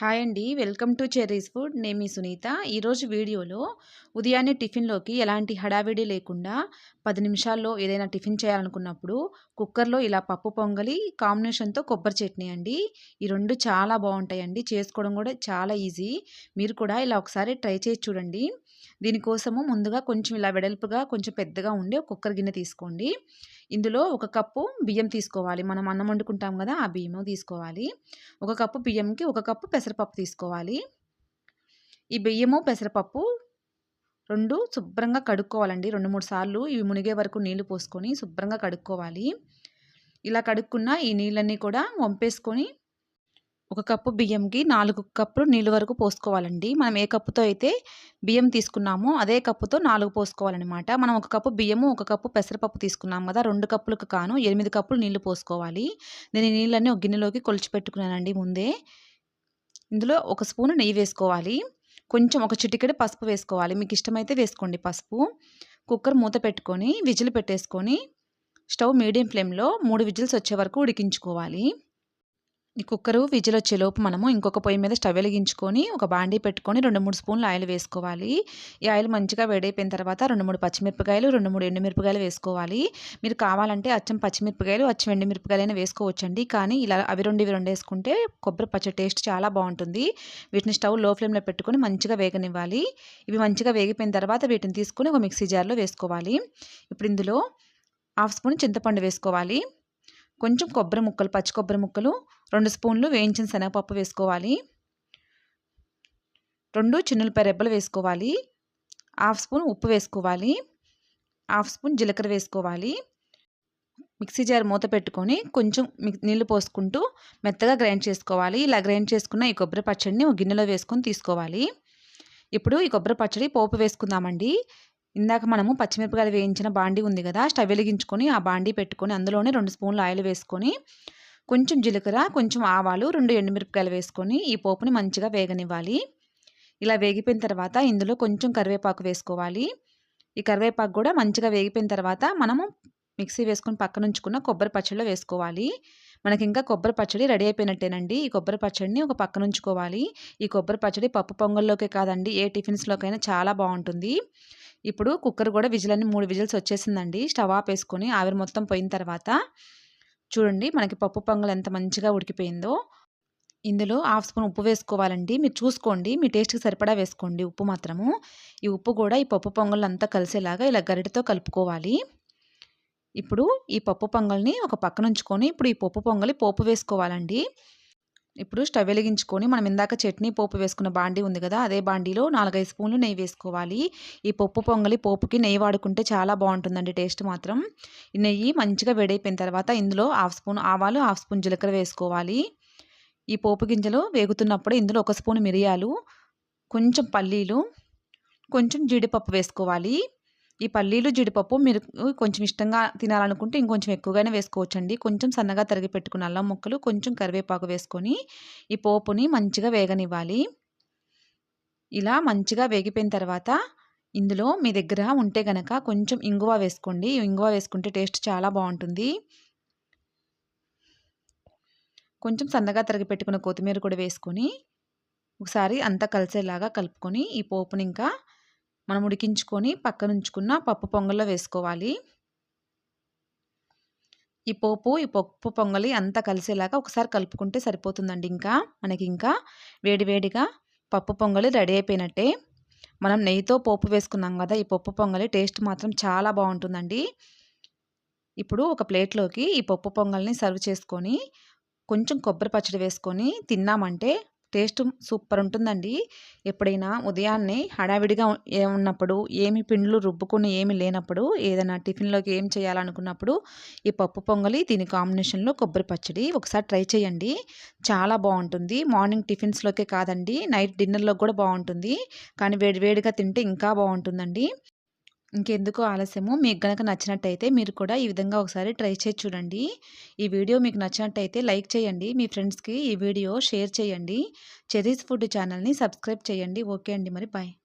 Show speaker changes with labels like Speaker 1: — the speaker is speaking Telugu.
Speaker 1: హాయ్ అండి. Welcome to cherries food. నేను మీ సునీత. ఈరోజు వీడియోలో ఉదయాన్నే టిఫిన్లోకి ఎలాంటి హడావిడి లేకుండా పది నిమిషాల్లో ఏదైనా టిఫిన్ చేయాలనుకున్నప్పుడు కుక్కర్లో ఇలా పప్పు పొంగలి కాంబినేషన్తో కొబ్బరి చట్నీ అండి. ఈ రెండు చాలా బాగుంటాయండి. చేసుకోవడం కూడా చాలా ఈజీ. మీరు కూడా ఇలా ఒకసారి ట్రై చేసి చూడండి. దీనికోసము ముందుగా కొంచెం ఇలా వెడల్పుగా కొంచెం పెద్దగా ఉండే కుక్కర్ గిన్నె తీసుకోండి. ఇందులో ఒక కప్పు బియ్యం తీసుకోవాలి. మనం అన్నం వండుకుంటాం కదా ఆ బియ్యము తీసుకోవాలి. ఒక కప్పు బియ్యంకి ఒక కప్పు పెసరపప్పు తీసుకోవాలి. ఈ బియ్యము పెసరపప్పు రెండు శుభ్రంగా కడుక్కోవాలండి. రెండు మూడు సార్లు ఇవి మునిగే వరకు నీళ్ళు పోసుకొని శుభ్రంగా కడుక్కోవాలి. ఇలా కడుక్కున్న ఈ నీళ్ళన్నీ కూడా వంపేసుకొని ఒక కప్పు బియ్యంకి నాలుగు కప్పులు నీళ్ళు వరకు పోసుకోవాలండి. మనం ఏ కప్పుతో అయితే బియ్యం తీసుకున్నామో అదే కప్పుతో నాలుగు పోసుకోవాలన్నమాట. మనం ఒక కప్పు బియ్యము ఒక కప్పు పెసరపప్పు తీసుకున్నాం కదా రెండు కప్పులకు కాను ఎనిమిది కప్పులు నీళ్ళు పోసుకోవాలి. నేను నీళ్ళన్నీ ఒక గిన్నెలోకి కొలిచి పెట్టుకున్నానండి ముందే. ఇందులో ఒక స్పూన్ నెయ్యి వేసుకోవాలి. కొంచెం ఒక చిటికెడు పసుపు వేసుకోవాలి. మీకు ఇష్టమైతే వేసుకోండి పసుపు. కుక్కర్ మూత పెట్టుకొని విజిల్ పెట్టేసుకొని స్టవ్ మీడియం ఫ్లేమ్లో మూడు విజిల్స్ వచ్చే వరకు ఉడికించుకోవాలి. ఈ కుక్కరు విజిల్ వచ్చేలోపు మనము ఇంకొక పొయ్యి మీద స్టవ్ వెలిగించుకొని ఒక బాండీ పెట్టుకొని రెండు మూడు స్పూన్లు ఆయిల్ వేసుకోవాలి. ఈ ఆయిల్ మంచిగా వేడైపోయిన తర్వాత రెండు మూడు పచ్చిమిరపకాయలు రెండు మూడు ఎండుమిరపకాయలు వేసుకోవాలి. మీరు కావాలంటే అచ్చం పచ్చిమిరపకాయలు అచ్చం ఎండుమిరపకాయలైనా వేసుకోవచ్చండి. కానీ ఇలా అవి రెండు ఇవి రెండు వేసుకుంటే కొబ్బరి పచ్చడి టేస్ట్ చాలా బాగుంటుంది. వీటిని స్టవ్లో ఫ్లేమ్లో పెట్టుకొని మంచిగా వేగనివ్వాలి. ఇవి మంచిగా వేగిపోయిన తర్వాత వీటిని తీసుకుని ఒక మిక్సీ జార్లో వేసుకోవాలి. ఇప్పుడు ఇందులో హాఫ్ స్పూన్ చింతపండు వేసుకోవాలి. కొంచెం కొబ్బరి ముక్కలు పచ్చి కొబ్బరి ముక్కలు రెండు స్పూన్లు వేయించిన శనగపప్పు వేసుకోవాలి. రెండు చిన్నులపై రెబ్బలు వేసుకోవాలి. హాఫ్ స్పూన్ ఉప్పు వేసుకోవాలి. హాఫ్ స్పూన్ జీలకర్ర వేసుకోవాలి. మిక్సీ జార్ మూత పెట్టుకొని కొంచెం నీళ్ళు పోసుకుంటూ మెత్తగా గ్రైండ్ చేసుకోవాలి. ఇలా గ్రైండ్ చేసుకున్న ఈ కొబ్బరి పచ్చడిని ఒక గిన్నెలో వేసుకొని తీసుకోవాలి. ఇప్పుడు ఈ కొబ్బరి పచ్చడి పోపు వేసుకుందామండి. ఇందాక మనము పచ్చిమిరపకాయలు వేయించిన బాండీ ఉంది కదా స్టవ్ వెలిగించుకొని ఆ బాండీ పెట్టుకొని అందులోనే రెండు స్పూన్లు ఆయిల్ వేసుకొని కొంచెం జీలకర్ర కొంచెం ఆవాలు రెండు ఎండుమిరపకాయలు వేసుకొని ఈ పోపుని మంచిగా వేగనివ్వాలి. ఇలా వేగిపోయిన తర్వాత ఇందులో కొంచెం కరివేపాకు వేసుకోవాలి. ఈ కరివేపాకు కూడా మంచిగా వేగిపోయిన తర్వాత మనము మిక్సీ వేసుకొని పక్కన ఉంచుకున్న కొబ్బరి పచ్చడిలో వేసుకోవాలి. మనకి ఇంకా కొబ్బరి పచ్చడి రెడీ అయిపోయినట్టేనండి. ఈ కొబ్బరి పచ్చడిని ఒక పక్కన ఉంచుకోవాలి. ఈ కొబ్బరి పచ్చడి పప్పు పొంగల్లోకే కాదండి ఏ టిఫిన్స్లోకైనా చాలా బాగుంటుంది. ఇప్పుడు కుక్కర్ కూడా విజిల్ అన్ని మూడు విజిల్స్ వచ్చేసిందండి. స్టవ్ ఆఫ్ వేసుకొని ఆవిరి మొత్తం పోయిన తర్వాత చూడండి మనకి పప్పు పొంగల్ ఎంత మంచిగా ఉడికిపోయిందో. ఇందులో హాఫ్ స్పూన్ ఉప్పు వేసుకోవాలండి. మీరు చూసుకోండి మీ టేస్ట్కి సరిపడా వేసుకోండి ఉప్పు మాత్రము. ఈ ఉప్పు కూడా ఈ పప్పు పొంగల్ అంతా కలిసేలాగా ఇలా గరిటతో కలుపుకోవాలి. ఇప్పుడు ఈ పప్పు పొంగల్ని ఒక పక్కన ఉంచుకొని ఇప్పుడు ఈ పప్పు పొంగలి పోపు వేసుకోవాలండి. ఇప్పుడు స్టవ్ వెలిగించుకొని మనం ఇందాక చట్నీ పోపు వేసుకున్న బాండీ ఉంది కదా అదే బాండీలో నాలుగైదు స్పూన్లు నెయ్యి వేసుకోవాలి. ఈ పప్పు పొంగలి పోపుకి నెయ్యి వాడుకుంటే చాలా బాగుంటుందండి టేస్ట్ మాత్రం. ఈ నెయ్యి మంచిగా వేడైపోయిన తర్వాత ఇందులో హాఫ్ స్పూన్ ఆవాలు హాఫ్ స్పూన్ జీలకర్ర వేసుకోవాలి. ఈ పోపు గింజలు వేగుతున్నప్పుడు ఇందులో ఒక స్పూన్ మిరియాలు కొంచెం పల్లీలు కొంచెం జీడిపప్పు వేసుకోవాలి. ఈ పల్లీలు జీడిపప్పు మీరు కొంచెం ఇష్టంగా తినాలనుకుంటే ఇంకొంచెం ఎక్కువగానే వేసుకోవచ్చండి. కొంచెం సన్నగా తరిగి పెట్టుకున్న అల్లం ముక్కలు కొంచెం కరివేపాకు వేసుకొని ఈ పోపుని మంచిగా వేగనివ్వాలి. ఇలా మంచిగా వేగిపోయిన తర్వాత ఇందులో మీ దగ్గర ఉంటే గనక కొంచెం ఇంగువ వేసుకోండి. ఇంగువ వేసుకుంటే టేస్ట్ చాలా బాగుంటుంది. కొంచెం సన్నగా తరిగి పెట్టుకున్న కొత్తిమీర కూడా వేసుకొని ఒకసారి అంతా కలిసేలాగా కలుపుకొని ఈ పోపుని ఇంకా మనం ఉడికించుకొని పక్కన ఉంచుకున్న పప్పు పొంగల్లో వేసుకోవాలి. ఈ పోపు ఈ పప్పు పొంగలి అంతా కలిసేలాగా ఒకసారి కలుపుకుంటే సరిపోతుందండి ఇంకా. మనకి ఇంకా వేడివేడిగా పప్పు పొంగలి రెడీ అయిపోయినట్టే. మనం నెయ్యితో పోపు వేసుకున్నాం కదా ఈ పప్పు పొంగలి టేస్ట్ మాత్రం చాలా బాగుంటుందండి. ఇప్పుడు ఒక ప్లేట్లోకి ఈ పప్పు పొంగల్ని సర్వ్ చేసుకొని కొంచెం కొబ్బరి పచ్చడి వేసుకొని తిన్నామంటే టేస్ట్ సూపర్ ఉంటుందండి ఎప్పుడైనా ఉదయాన్నే హడావిడిగా ఉన్నప్పుడు ఏమి పిండ్లు రుబ్బుకుని ఏమి లేనప్పుడు ఏదైనా టిఫిన్లోకి ఏం చేయాలనుకున్నప్పుడు ఈ పప్పు పొంగలి దీని కాంబినేషన్లో కొబ్బరి పచ్చడి ఒకసారి ట్రై చేయండి. చాలా బాగుంటుంది మార్నింగ్ టిఫిన్స్లోకే కాదండి నైట్ డిన్నర్లో కూడా బాగుంటుంది కానీ వేడివేడిగా తింటే ఇంకా బాగుంటుందండి ఇంకెందుకు ఆలస్యము? మీకు గనక నచ్చినట్టయితే మీరు కూడా ఈ విధంగా ఒకసారి ట్రై చేసి చూడండి. ఈ వీడియో మీకు నచ్చినట్టయితే లైక్ చేయండి. మీ ఫ్రెండ్స్కి ఈ వీడియో షేర్ చేయండి. చెరీస్ ఫుడ్ ఛానల్ని సబ్స్క్రైబ్ చేయండి. ఓకే అండి. మరి బాయ్.